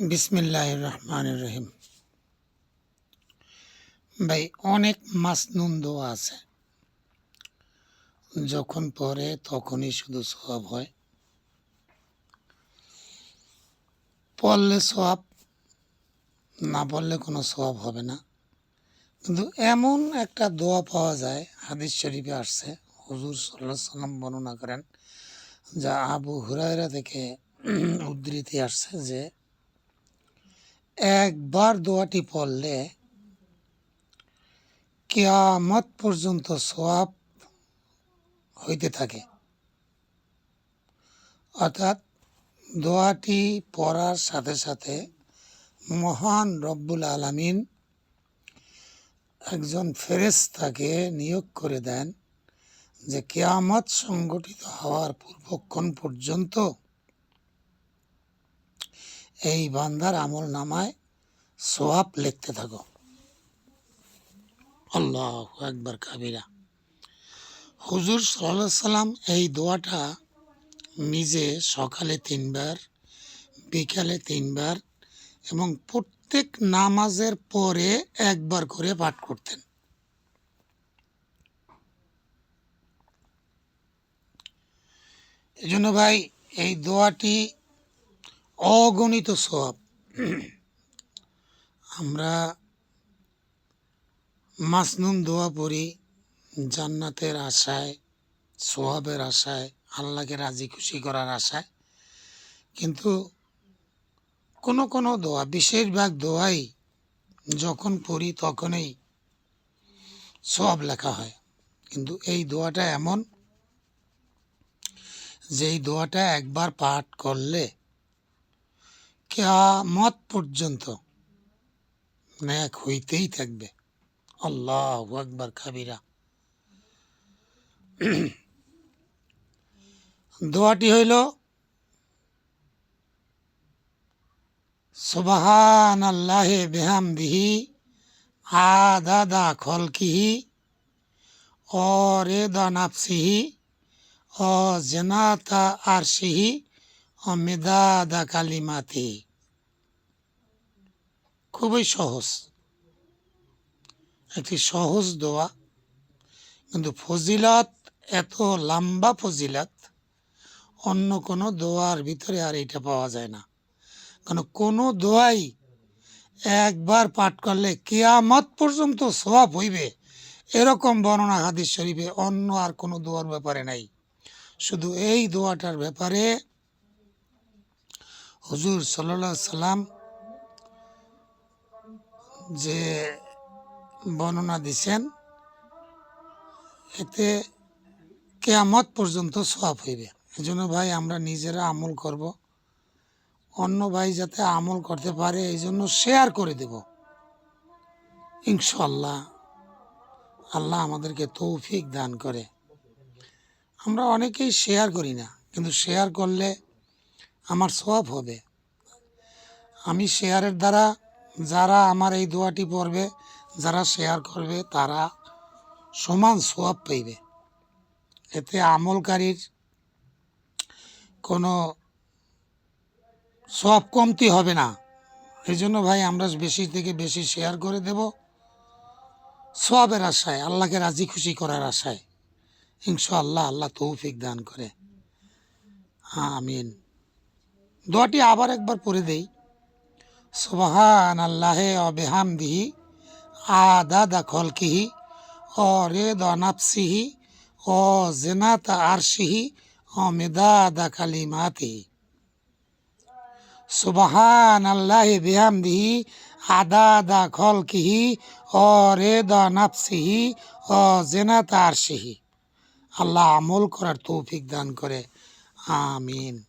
বিসমিল্লাহ রহমান রহিম ভাই, অনেক মাসনুন দোয়া আছে। যখন পড়ে তখনই শুধু সব হয়। পড়লে সব না পড়লে কোনো সব হবে না। কিন্তু এমন একটা দোয়া পাওয়া যায়, হাদিস শরীফে আসছে, হুজুর সাল্লাহ সাল্লাম বর্ণনা করেন, যা আবু হুরায়রা থেকে উদ্ধৃতি আসছে যে একবার দোয়াটি পড়লে কেয়ামত পর্যন্ত সোয়াব হইতে থাকে। অর্থাৎ দোয়াটি পড়ার সাথে সাথে মহান রব্বুল আলামিন একজন ফেরেশতাকে নিয়োগ করে দেন যে কেয়ামত সংগঠিত হওয়ার পূর্বক্ষণ পর্যন্ত এই বান্দার আমল নামায় সোয়াব লিখতে থাকো। আল্লাহ একবার কাবিরা। হুজুর সাল্লাহ সাল্লাম এই দোয়াটা নিজে সকালে তিনবার, বিকালে তিনবার এবং প্রত্যেক নামাজের পরে একবার করে পাঠ করতেন। এজন্য ভাই, এই দোয়াটি অগণিত সব আমরা মাসনুন দোয়া পড়ি জান্নাতের আশায় সোয়াবের আশায়, আল্লাহকে রাজি খুশি করার আশায়। কিন্তু কোনো কোনো দোয়া বেশিরভাগ দোয়াই যখন পড়ি তখনই সব লেখা হয়। কিন্তু এই দোয়াটা এমন যে এই দোয়াটা একবার পাঠ করলে কেয়ামত পর্যন্ত। ন্যাক হইতেই থাকবে। আল্লাহ আকবার খাবিরা দোয়াটি হইল সুবাহান আল্লাহে বেহামদিহি আদাদা খলকিহি ও রেদা নাফসিহি ও জেনাতা আরশিহি ও মেদাদা কালিমাতি খুবই সহজ। একটি সহজ দোয়া। কিন্তু ফজিলাত, এত লম্বা ফজিলাত, অন্য কোনো দোয়ার ভিতরে আর এটা পাওয়া যায় না। কারণ কোনো দোয়াই একবার পাঠ করলে কেয়ামত পর্যন্ত সোয়াব হইবে। এরকম বর্ণনা হাদিস শরীফে অন্য আর কোনো দোয়ার ব্যাপারে নাই। শুধু এই দোয়াটার ব্যাপারে হুজুর সাল্লাহ সাল্লাম যে বর্ণনা দিছেন, এতে কেয়ামত পর্যন্ত সব হইবে। এজন্য ভাই আমরা নিজেরা আমল করব, অন্য ভাই যাতে আমল করতে পারে এই জন্য শেয়ার করে দেব। ইনশাল্লাহ আল্লাহ আমাদেরকে তৌফিক দান করে। আমরা অনেকেই শেয়ার করি না, কিন্তু শেয়ার করলে আমার সব হবে। আমি শেয়ারের দ্বারা যারা আমার এই দোয়াটি পড়বে, যারা শেয়ার করবে, তারা সমান সোয়াব পাইবে। এতে আমলকারীর কোনো সব কমতি হবে না। এই জন্য ভাই, আমরা বেশি থেকে বেশি শেয়ার করে দেব সবের আশায়, আল্লাহকে রাজি খুশি করার আশায়। ইনশাআল্লাহ আল্লাহ আল্লাহ তৌফিক দান করে। আমিন। দোয়াটি আবার একবার পড়ে দেই। সুবহান আল্লাহে অবেহামদিহি আদাদা খলকিহি ও রেদ নাফসিহি ও জেনাতা আরশিহি ও মেদাদা কালিমাতিহি। সুবহান আল্লাহ বিহামদিহি আদাদা খলকিহি ও রেদ নাফসিহি ও জেনাতা আরশিহি। আল্লাহ আমল করার তৌফিক দান করে। আমিন।